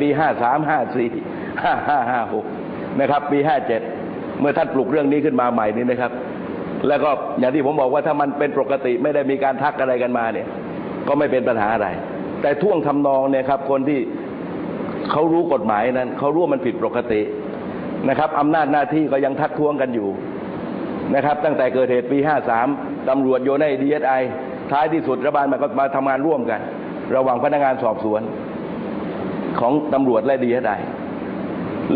ปีห้าสามห้าสี่ห้าห้าห้าหกนะครับ ปีห้าเจ็ดเมื่อท่านปลุกเรื่องนี้ขึ้นมาใหม่นี้นะครับ แล้วก็อย่างที่ผมบอกว่าถ้ามันเป็นปกติไม่ได้มีการทักอะไรกันมาเนี่ย ก็ไม่เป็นปัญหาอะไร แต่ท่วงทำนองเนี่ยครับ คนที่เขารู้กฎหมายนั้นเขารู้ว่ามันผิดปกตินะครับอำนาจหน้าที่ก็ยังทักท้วงกันอยู่นะครับ ตั้งแต่เกิดเหตุปี 53 ตำรวจโยนให้ดีเอสไอท้ายที่สุดรัฐบาลมันก็มาทำงานร่วมกัน ระหว่างพนักงานสอบสวน ของตำรวจและดีเอสไอ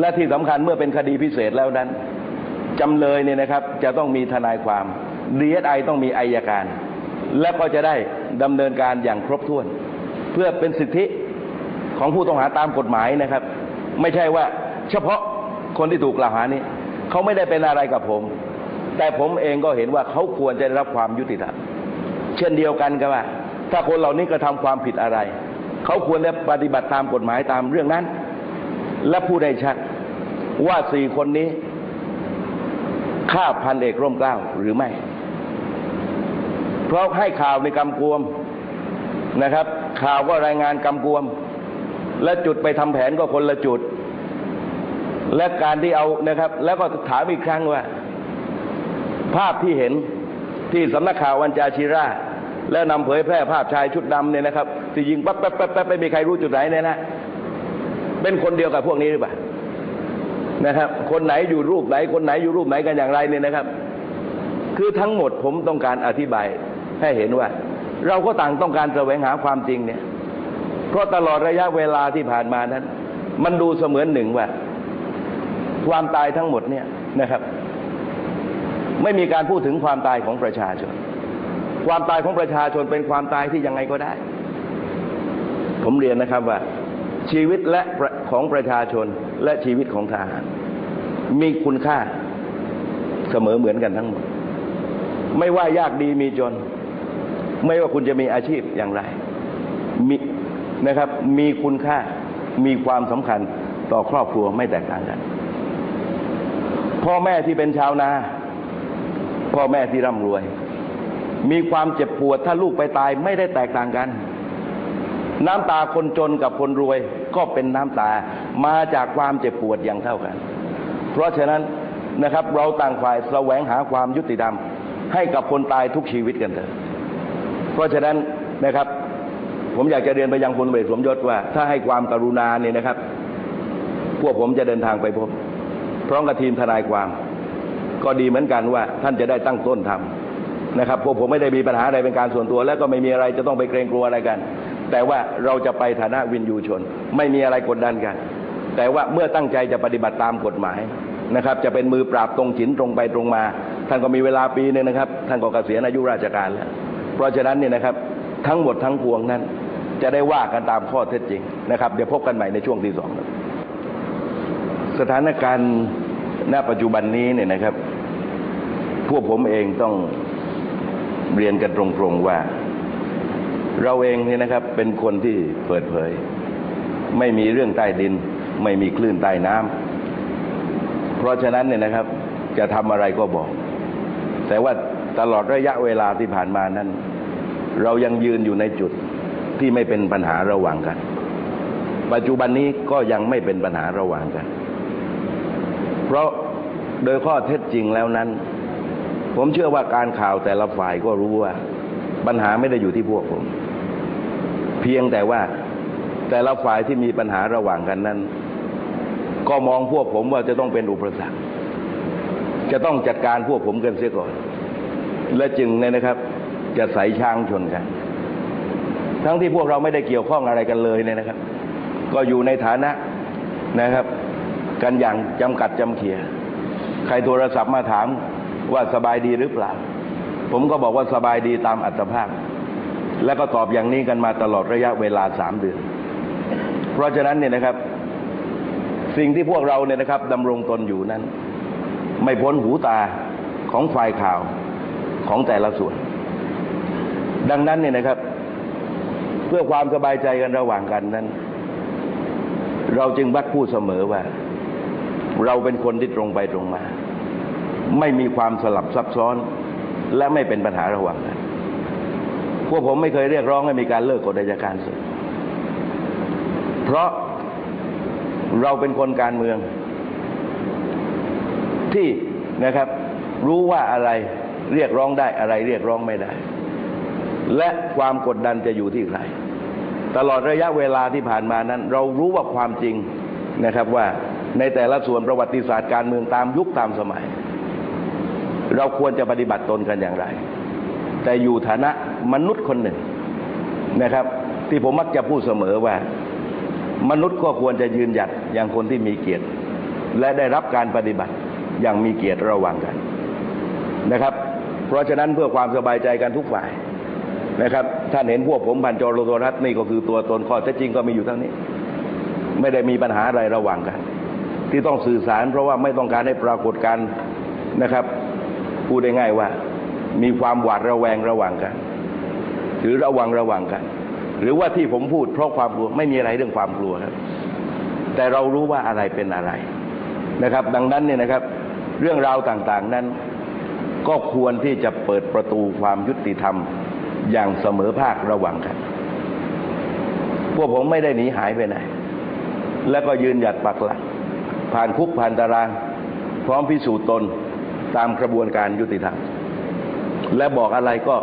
และที่สำคัญเมื่อเป็นคดีพิเศษแล้วนั้นจำเลยเนี่ยนะครับ จะต้องมีทนายความดีเอสไอต้องมีอายการ และก็จะได้ดำเนินการอย่างครบถ้วน เพื่อเป็นสิทธิของผู้ต้องหาตามกฎหมายนะครับ ไม่ใช่ว่าเฉพาะคนที่ถูกกล่าวหานี้เขาไม่ได้เป็นอะไรกับผม แต่ผมเองก็เห็นว่าเขาควรจะได้รับความยุติธรรมเช่นเดียวกันกับว่า ถ้าคนเหล่านี้กระทำความผิดอะไร เขาควรจะปฏิบัติตามกฎหมายตามเรื่องนั้น และผู้ได้ชัดว่าสี่คนนี้ฆ่าพันเอกร่มเกล้าหรือไม่ เพราะให้ข่าวในกำกวมนะครับ ข่าวก็รายงานกำกวม และจุดไปทำแผนก็คนละจุด และการที่เอานะครับ แล้วก็ถามอีกครั้งว่า ภาพที่เห็นที่สำนักข่าววันจาชิรา แล้วนำเผยแพร่ภาพชายชุดดำเนี่ยนะครับที่ยิงปั๊บปั๊บปั๊บปั๊บไม่มีใครรู้จุดไหนเนี่ยนะเป็นคนเดียวกับพวกนี้หรือเปล่านะครับ คนไหนอยู่รูปไหน คนไหนอยู่รูปไหนกันอย่างไรเนี่ยนะครับ คือทั้งหมดผมต้องการอธิบายให้เห็นว่า เราก็ต่างต้องการแสวงหาความจริงเนี่ย เพราะตลอดระยะเวลาที่ผ่านมานั้น มันดูเสมือนหนึ่งว่า ความตายทั้งหมดเนี่ยนะครับ ไม่มีการพูดถึงความตายของประชาชน ความตายของประชาชนเป็นความตายที่ยังไงก็ได้ ผมเรียนนะครับว่า ชีวิตและของประชาชนและชีวิตของทหาร มีคุณค่าเสมอเหมือนกันทั้งหมด ไม่ว่ายากดีมีจน ไม่ว่าคุณจะมีอาชีพอย่างไรมีนะครับ มีคุณค่ามีความสำคัญต่อครอบครัวไม่แตกต่างกัน พ่อแม่ที่เป็นชาวนา พ่อแม่ที่ร่ำรวย มีความเจ็บปวดถ้าลูกไปตายไม่ได้แตกต่างกัน น้ำตาคนจนกับคนรวยก็เป็นน้ำตามาจากความเจ็บปวดอย่างเท่ากัน เพราะฉะนั้นนะครับเราต่างฝ่ายแสวงหาความยุติธรรมให้กับคนตายทุกชีวิตกันเถอะ เพราะฉะนั้นนะครับ ผมอยากจะเรียนไปยังพลเอกสมยศว่า ถ้าให้ความกรุณาเนี่ยนะครับ พวกผมจะเดินทางไปพบพร้อมกับทีมทนายความ ก็ดีเหมือนกันว่าท่านจะได้ตั้งต้นทำ นะครับพวกผมไม่ได้มีปัญหาอะไรเป็นการส่วนตัว และก็ไม่มีอะไรจะต้องไปเกรงกลัวอะไรกัน แต่ว่าเราจะไปฐานะวินยูชน ไม่มีอะไรกดดันกัน แต่ว่าเมื่อตั้งใจจะปฏิบัติตามกฎหมายนะครับจะเป็นมือปราบตรงฉินตรงไปตรงมา ท่านก็มีเวลาปีนึงนะครับ ท่านก็เกษียณอายุราชการแล้ว เพราะฉะนั้นเนี่ยนะครับทั้งหมดทั้งปวงนั้น จะได้ว่ากันตามข้อเท็จจริงนะครับ เดี๋ยวพบกันใหม่ในช่วงที่สองสถานการณ์ณปัจจุบันนี้เนี่ยนะครับ พวกผมเองต้อง เรียนกันตรงๆว่า เราเองเนี่ยนะครับเป็นคนที่เปิดเผย ไม่มีเรื่องใต้ดิน ไม่มีคลื่นใต้น้ำเพราะฉะนั้นเนี่ยนะครับ จะทำอะไรก็บอก แต่ว่าตลอดระยะเวลาที่ผ่านมานั้น เรายังยืนอยู่ในจุดที่ไม่เป็นปัญหาระหว่างกัน ปัจจุบันนี้ก็ยังไม่เป็นปัญหาระหว่างกัน เพราะโดยข้อเท็จจริงแล้วนั้น ผมเชื่อว่าการข่าวแต่ละฝ่ายก็รู้ว่า ปัญหาไม่ได้อยู่ที่พวกผม เพียงแต่ว่าแต่ละฝ่ายที่มีปัญหาระหว่างกันนั้น ก็มองพวกผมว่าจะต้องเป็นอุปสรรค จะต้องจัดการพวกผมกันเสียก่อน และจึงเนี่ยนะครับ จะใส่ช้างชนกัน ทั้งที่พวกเราไม่ได้เกี่ยวข้องอะไรกันเลยเนี่ยนะครับ ก็อยู่ในฐานะนะครับ กันอย่างจำกัดจำเขีย ใครโทรศัพท์มาถาม ว่าสบายดีหรือเปล่า ผมก็บอกว่าสบายดีตามอัตภาพ แล้วก็ตอบอย่างนี้กันมาตลอดระยะเวลาสามเดือน เพราะฉะนั้นเนี่ยนะครับ สิ่งที่พวกเราเนี่ยนะครับดำรงตนอยู่นั้น ไม่พ้นหูตาของฝ่ายข่าวของแต่ละส่วน ดังนั้นเนี่ยนะครับ เพื่อความสบายใจกันระหว่างกันนั้น เราจึงบักพูดเสมอว่า เราเป็นคนที่ตรงไปตรงมา ไม่มีความสลับซับซ้อน และไม่เป็นปัญหาระหว่างกันพวกผมไม่เคยเรียกร้องให้มีการเลิกกฎอัยการศึกเพราะเราเป็นคนการเมือง ที่นะครับรู้ว่าอะไรเรียกร้องได้อะไรเรียกร้องไม่ได้ และความกดดันจะอยู่ที่ใคร ตลอดระยะเวลาที่ผ่านมานั้น เรารู้ว่าความจริงนะครับว่าในแต่ละส่วนประวัติศาสตร์การเมืองตามยุคตามสมัย เราควรจะปฏิบัติตนกันอย่างไร แต่อยู่ฐานะมนุษย์คนหนึ่งนะครับ ที่ผมมักจะพูดเสมอว่า มนุษย์ก็ควรจะยืนหยัดอย่างคนที่มีเกียรติ และได้รับการปฏิบัติอย่างมีเกียรติระว่างกันนะครับ เพราะฉะนั้นเพื่อความสบายใจกันทุกฝ่ายนะครับท่านเห็นพวกผมพันจรโทรทัศน์นี่ก็คือตัวตนข้อเท็จจริงก็มีอยู่เท่านี้ ไม่ได้มีปัญหาอะไรระหว่างกัน ที่ต้องสื่อสารเพราะว่าไม่ต้องการให้ปรากฏการนะครับ พูดได้ง่ายว่า มีความหวาดระแวงระหว่างกัน หรือระวังระหว่างกัน หรือว่าที่ผมพูดเพราะความกลัวไม่มีอะไรเรื่องความกลัวครับ แต่เรารู้ว่าอะไรเป็นอะไรนะครับ ดังนั้นเนี่ยนะครับ เรื่องราวต่างๆนั้น ก็ควรที่จะเปิดประตูความยุติธรรมอย่างเสมอภาคระหว่างกัน พวกผมไม่ได้หนีหายไปไหน แล้วก็ยืนหยัดปักหลักผ่านคุกผ่านตาราง พร้อมพิสูจน์ตน ตามกระบวนการยุติธรรม และบอกอะไรก็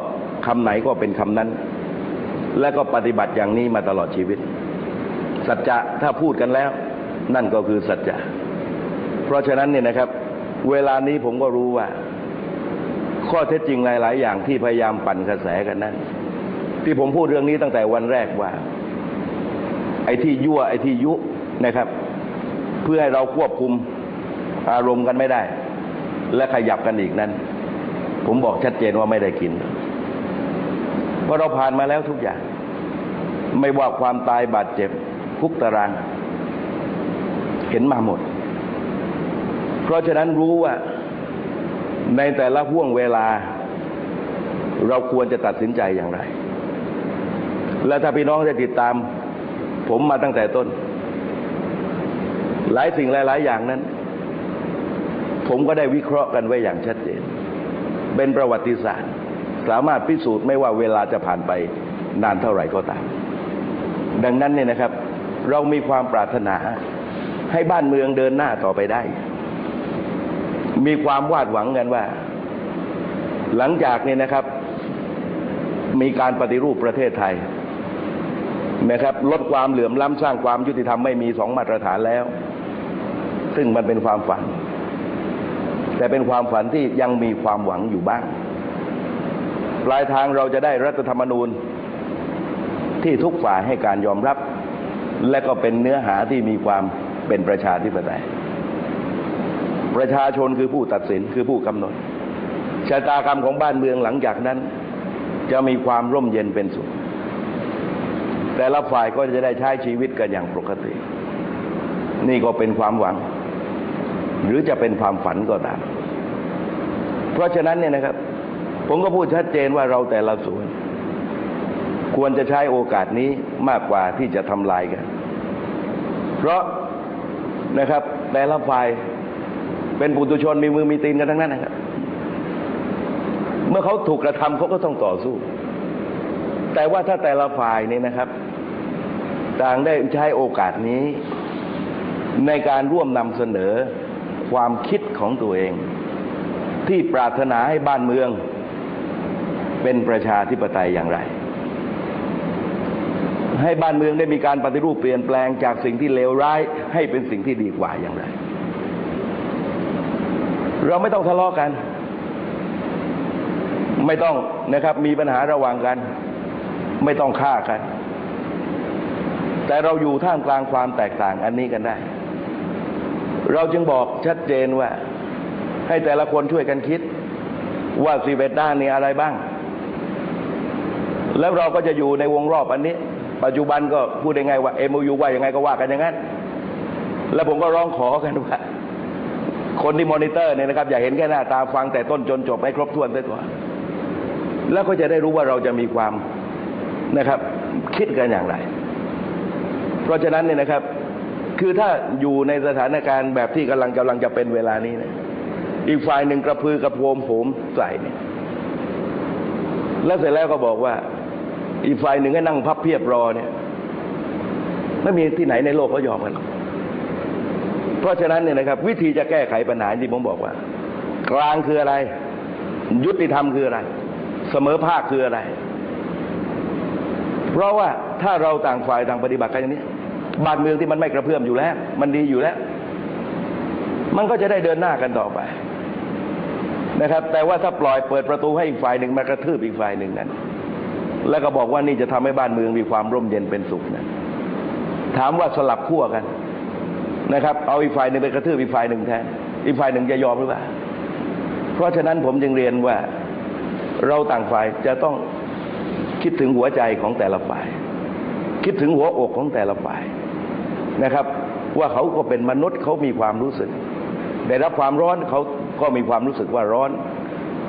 คำไหนก็เป็นคำนั้น และก็ปฏิบัติอย่างนี้มาตลอดชีวิต สัจจะถ้าพูดกันแล้ว นั่นก็คือสัจจะเพราะฉะนั้นเนี่ยนะครับ เวลานี้ผมก็รู้ว่า ข้อเท็จจริงหลาย ๆ อย่างที่พยายามปั่นกระแสกันนั้น ที่ผมพูดเรื่องนี้ตั้งแต่วันแรกว่า ไอ้ที่ยั่วไอ้ที่ยุนะครับ เพื่อให้เราควบคุมอารมณ์กันไม่ได้ และขยับกันอีกนั้น ผมบอกชัดเจนว่าไม่ได้กิน เพราะเราผ่านมาแล้วทุกอย่าง ไม่ว่าความตายบาดเจ็บคุกตาราง เห็นมาหมด เพราะฉะนั้นรู้ว่าในแต่ละห่วงเวลา เราควรจะตัดสินใจอย่างไร และถ้าพี่น้องได้ติดตาม ผมมาตั้งแต่ต้น หลายสิ่งหลาย ๆ อย่างนั้น ผมก็ได้วิเคราะห์กันไว้อย่างชัดเจน เป็นประวัติศาสตร์ สามารถพิสูจน์ไม่ว่าเวลาจะผ่านไปนานเท่าไหร่ก็ตาม ดังนั้นเนี่ยนะครับ เรามีความปรารถนาให้บ้านเมืองเดินหน้าต่อไปได้ มีความวาดหวังกันว่า หลังจากเนี้นะครับ มีการปฏิรูปประเทศไทยนะครับลดความเหลื่อมล้ำสร้างความยุติธรรมไม่มีสองมาตรฐานแล้ว ซึ่งมันเป็นความฝัน แต่เป็นความฝันที่ยังมีความหวังอยู่บ้าง ปลายทางเราจะได้รัฐธรรมนูญที่ทุกฝ่ายให้การยอมรับ และก็เป็นเนื้อหาที่มีความเป็นประชาธิปไตย ประชาชนคือผู้ตัดสินคือผู้กำหนดชะตากรรมของบ้านเมืองหลังจากนั้น จะมีความร่มเย็นเป็นสุข แต่ละฝ่ายก็จะได้ใช้ชีวิตกันอย่างปกติ นี่ก็เป็นความหวัง หรือจะเป็นความฝันก็ตามเพราะฉะนั้นเนี่ยนะครับ ผมก็พูดชัดเจนว่าเราแต่ละส่วน ควรจะใช้โอกาสนี้มากกว่าที่จะทำลายกัน เพราะนะครับ แต่ละฝ่ายเป็นปุถุชนมีมือมีตีนกันทั้งนั้นนะครับ เมื่อเขาถูกกระทำเขาก็ต้องต่อสู้ แต่ว่าถ้าแต่ละฝ่ายนี่นะครับ ต่างได้ใช้โอกาสนี้ในการร่วมนำเสนอ ความคิดของตัวเอง ที่ปรารถนาให้บ้านเมือง เป็นประชาธิปไตยอย่างไร ให้บ้านเมืองได้มีการปฏิรูปเปลี่ยนแปลงจากสิ่งที่เลวร้าย ให้เป็นสิ่งที่ดีกว่าอย่างไร เราไม่ต้องทะเลาะกัน ไม่ต้องนะครับมีปัญหาระหว่างกัน ไม่ต้องฆ่ากัน แต่เราอยู่ท่ามกลางความแตกต่างอันนี้กันได้ เราจึงบอกชัดเจนว่า ให้แต่ละคนช่วยกันคิด ว่าสิเวตด้านนี้อะไรบ้าง แล้วเราก็จะอยู่ในวงรอบอันนี้ ปัจจุบันก็พูดยังไงว่าเอ็มยูว่ายังไงก็ว่ากันอย่างนั้นแล้วผมก็ร้องขอกันว่าคนที่มอนิเตอร์เนี่ยนะครับ อย่าเห็นแค่หน้าตาฟังแต่ต้นจนจบให้ครบถ้วนด้วยก่อน แล้วก็จะได้รู้ว่าเราจะมีความนะครับ คิดกันอย่างไร เพราะฉะนั้นเนี่ยนะครับ คือถ้าอยู่ในสถานการณ์แบบที่กำลังกำลังจะเป็นเวลานี้เนี่ยอีกฝ่ายหนึ่งกระพือกระโพมผมใส่เนี่ยแล้วเสร็จแล้วก็บอกว่า อีกฝ่ายหนึ่งให้นั่งพับเพียบรอเนี่ยไม่มีที่ไหนในโลกเขายอมกันหรอกเพราะฉะนั้นเนี่ยนะครับ วิธีจะแก้ไขปัญหาที่ผมบอกว่า กลางคืออะไร ยุติธรรมคืออะไร เสมอภาคคืออะไร เพราะว่าถ้าเราต่างฝ่ายต่างปฏิบัติกันอย่างนี้ บ้านเมืองที่มันไม่กระเพื่อมอยู่แล้ว มันดีอยู่แล้ว มันก็จะได้เดินหน้ากันต่อไปนะครับ แต่ว่าถ้าปล่อยเปิดประตูให้อีกฝ่ายหนึ่งมากระทืบอีกฝ่ายหนึ่งนั้น แล้วก็บอกว่านี่จะทำให้บ้านเมืองมีความร่มเย็นเป็นสุขนะถามว่าสลับขั้วกันนะครับ เอาอีกฝ่ายหนึ่งไปกระทืบอีกฝ่ายหนึ่งแทนอีกฝ่ายหนึ่งจะยอมหรือเปล่าเพราะฉะนั้นผมจึงเรียนว่าเราต่างฝ่ายจะต้องคิดถึงหัวใจของแต่ละฝ่าย คิดถึงหัวอกของแต่ละฝ่าย นะครับ ว่าเขาก็เป็นมนุษย์เขามีความรู้สึก ได้รับความร้อนเขาก็มีความรู้สึกว่าร้อน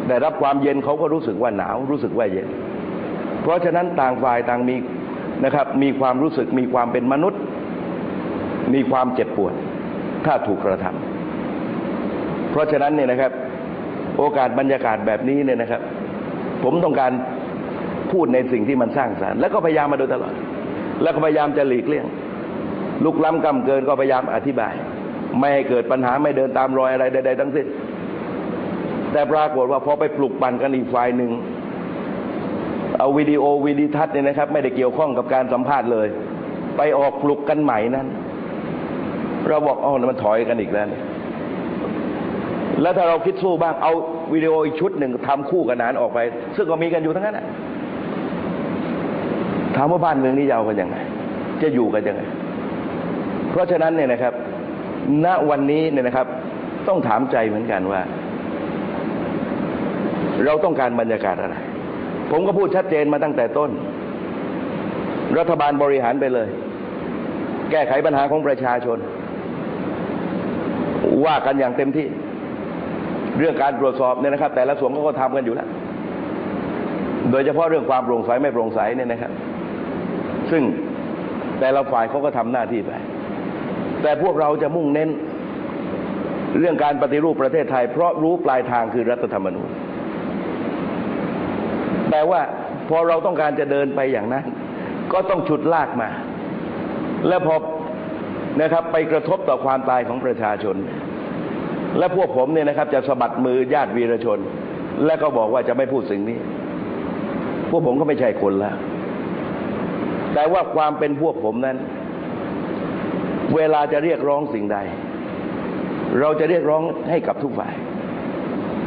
ได้รับความเย็นเขาก็รู้สึกว่าหนาวรู้สึกว่าเย็น เพราะฉะนั้นต่างฝ่ายต่างมีนะครับ มีความรู้สึกมีความเป็นมนุษย์ มีความเจ็บปวด ถ้าถูกกระทำเพราะฉะนั้นเนี่ยนะครับ โอกาสบรรยากาศแบบนี้เนี่ยนะครับ ผมต้องการพูดในสิ่งที่มันสร้างสรรค์แล้วก็พยายามมาโดยตลอด แล้วก็พยายามจะหลีกเลี่ยง ลุกล้ำกำเกินก็พยายามอธิบาย ไม่ให้เกิดปัญหาไม่เดินตามรอยอะไรใดๆทั้งสิ้นแต่ปรากฏว่าพอไปปลุกปั่นกันอีกฝ่ายหนึ่งเอาวิดีโอวิดีทัศน์เนี่ยนะครับ ไม่ได้เกี่ยวข้องกับการสัมภาษณ์เลย ไปออกปลุกกันใหม่นั้นเราบอกอ๋อมันถอยกันอีกแล้วแล้วถ้าเราคิดสู้บ้างเอาวิดีโออีกชุดหนึ่งทำคู่กันนานออกไป ซึ่งก็มีกันอยู่ทั้งนั้นนะถามว่าบ้านเมืองนี้จะเอากันยังไงจะอยู่กันยังไง เพราะฉะนั้นเนี่ยนะครับ ณวันนี้เนี่ยนะครับ ต้องถามใจเหมือนกันว่า เราต้องการบรรยากาศอะไร ผมก็พูดชัดเจนมาตั้งแต่ต้น รัฐบาลบริหารไปเลย แก้ไขปัญหาของประชาชน ว่ากันอย่างเต็มที่ เรื่องการตรวจสอบเนี่ยนะครับ แต่ละส่วนก็ทำกันอยู่แล้วโดยเฉพาะเรื่องความโปร่งใสไม่โปร่งใสเนี่ยนะครับ ซึ่งแต่ละฝ่ายเขาก็ทำหน้าที่ไป แต่พวกเราจะมุ่งเน้นเรื่องการปฏิรูปประเทศไทย เพราะรู้ปลายทางคือรัฐธรรมนูญแต่ว่าพอเราต้องการจะเดินไปอย่างนั้น ก็ต้องฉุดลากมา และพอนะครับไปกระทบต่อความตายของประชาชน และพวกผมเนี่ยนะครับ จะสะบัดมือญาติวีรชน และก็บอกว่าจะไม่พูดสิ่งนี้ พวกผมก็ไม่ใช่คนแล้ว แต่ว่าความเป็นพวกผมนั้น เวลาจะเรียกร้องสิ่งใด เราจะเรียกร้องให้กับทุกฝ่าย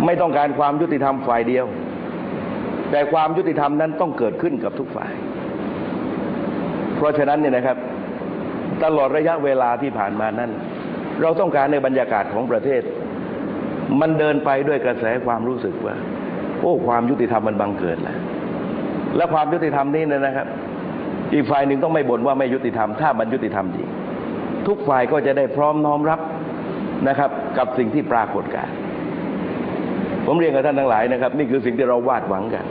ไม่ต้องการความยุติธรรมฝ่ายเดียว แต่ความยุติธรรมนั้นต้องเกิดขึ้นกับทุกฝ่าย เพราะฉะนั้นเนี่ยนะครับ ตลอดระยะเวลาที่ผ่านมานั้น เราต้องการในบรรยากาศของประเทศ มันเดินไปด้วยกระแสความรู้สึกว่า โอ้ความยุติธรรมมันบังเกิดแล้วและความยุติธรรมนี้เนี่ยนะครับ อีกฝ่ายหนึ่งต้องไม่บ่นว่าไม่ยุติธรรม ถ้ามันยุติธรรมจริง ทุกฝ่ายก็จะได้พร้อมน้อมรับนะครับ กับสิ่งที่ปรากฏการผมเรียนกับท่านทั้งหลายนะครับ นี่คือสิ่งที่เราวาดหวังกัน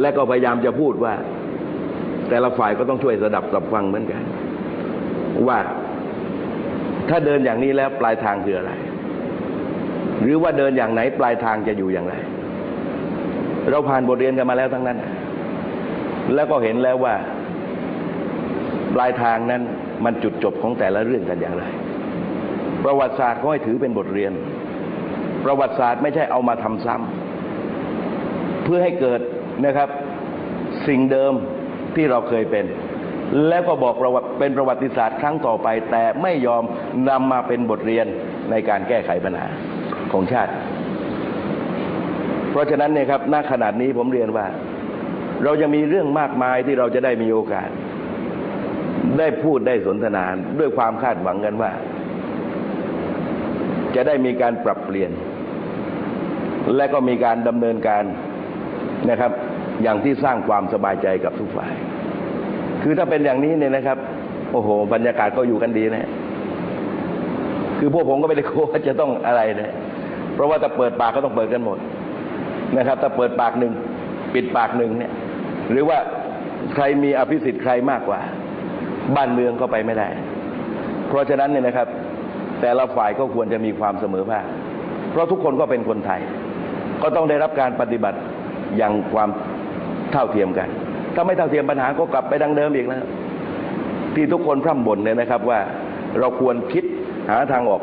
และก็พยายามจะพูดว่า แต่ละฝ่ายก็ต้องช่วยสดับสับฟังเหมือนกัน ว่าถ้าเดินอย่างนี้แล้วปลายทางคืออะไร หรือว่าเดินอย่างไหนปลายทางจะอยู่อย่างไร เราผ่านบทเรียนกันมาแล้วทั้งนั้น แล้วก็เห็นแล้วว่า ปลายทางนั้น มันจุดจบของแต่ละเรื่องกันอย่างไร ประวัติศาสตร์ก็ให้ถือเป็นบทเรียน ประวัติศาสตร์ไม่ใช่เอามาทำซ้ำเพื่อให้เกิดนะครับสิ่งเดิมที่เราเคยเป็น แล้วก็บอกประวัติเป็นประวัติศาสตร์ครั้งต่อไป แต่ไม่ยอมนำมาเป็นบทเรียนในการแก้ไขปัญหาของชาติ เพราะฉะนั้นเนี่ยครับณขนาดนี้ผมเรียนว่า เราจะมีเรื่องมากมายที่เราจะได้มีโอกาส ได้พูดได้สนทนาด้วยความคาดหวังกันว่า จะได้มีการปรับเปลี่ยน และก็มีการดำเนินการนะครับ อย่างที่สร้างความสบายใจกับทุกฝ่าย คือถ้าเป็นอย่างนี้เนี่ยนะครับ โอ้โห บรรยากาศก็อยู่กันดีนะคือพวกผมก็ไม่ได้กลัวว่าจะต้องอะไรนะเพราะว่าถ้าเปิดปากก็ต้องเปิดกันหมดนะครับ ถ้าเปิดปากหนึ่งปิดปากหนึ่งเนี่ย หรือว่าใครมีอภิสิทธิ์ใครมากกว่า บ้านเมืองก็ไปไม่ได้ เพราะฉะนั้นเนี่ยนะครับ แต่ละฝ่ายก็ควรจะมีความเสมอภาคเพราะทุกคนก็เป็นคนไทย ก็ต้องได้รับการปฏิบัติอย่างความเท่าเทียมกัน ถ้าไม่เท่าเทียมปัญหาก็กลับไปดังเดิมอีกแล้วที่ทุกคนพร่ำบ่นเนี่ยนะครับว่าเราควรคิดหาทางออก